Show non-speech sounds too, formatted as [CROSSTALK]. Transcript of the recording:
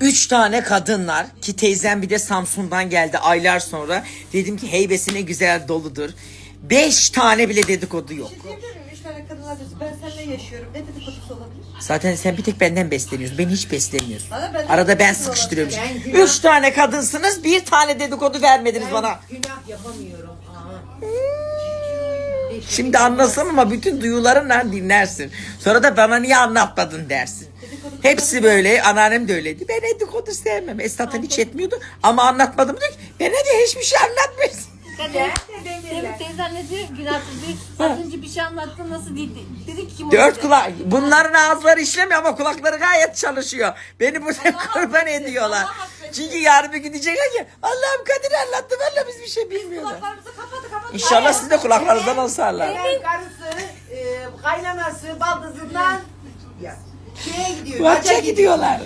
Üç tane kadınlar ki teyzem bir de Samsun'dan geldi aylar sonra. Dedim ki heybesine güzel doludur. Beş tane bile dedikodu yok. Miyim? Üç tane kadınlar diyorsun. Ben seninle yaşıyorum. Ne dedikodusu olabilir? Zaten sen bir tek benden besleniyorsun. Beni hiç beslemiyorsun. Bana benden Arada ben sıkıştırıyorum. Ben günah- Üç tane kadınsınız bir tane dedikodu vermediniz bana. Günah yapamıyorum. Aa. Şimdi anlasam ama bütün duyularınla dinlersin. Sonra da bana niye anlatmadın dersin. Hepsi böyle. Anneannem de öyleydi. Ben dedikodu sevmem. Esnaftan hiç etmiyordu. Ama anlatmadım diyor ki bana de hiçbir şey anlatmıyorsun. Kader. Senin teyzen ne diyor? Günahtır diyor. Az önce bir şey anlattın nasıl dedi? Dedi ki kim Dört kulak. Bunların ağızları işlemiyor ama kulakları gayet çalışıyor. Beni bu [LAUGHS] kurban ediyorlar. Allah. Çünkü yarın bir gün diyecekler ki Allah'ım Kadir anlattı. Valla biz bir şey bilmiyorlar. Kulaklarımızı kapadı kapadı. İnşallah siz de kulaklarınızdan alsarlar. Eğer karısı, e, kaynanası, baldızından şeye gidiyor. Hacca gidiyorlar.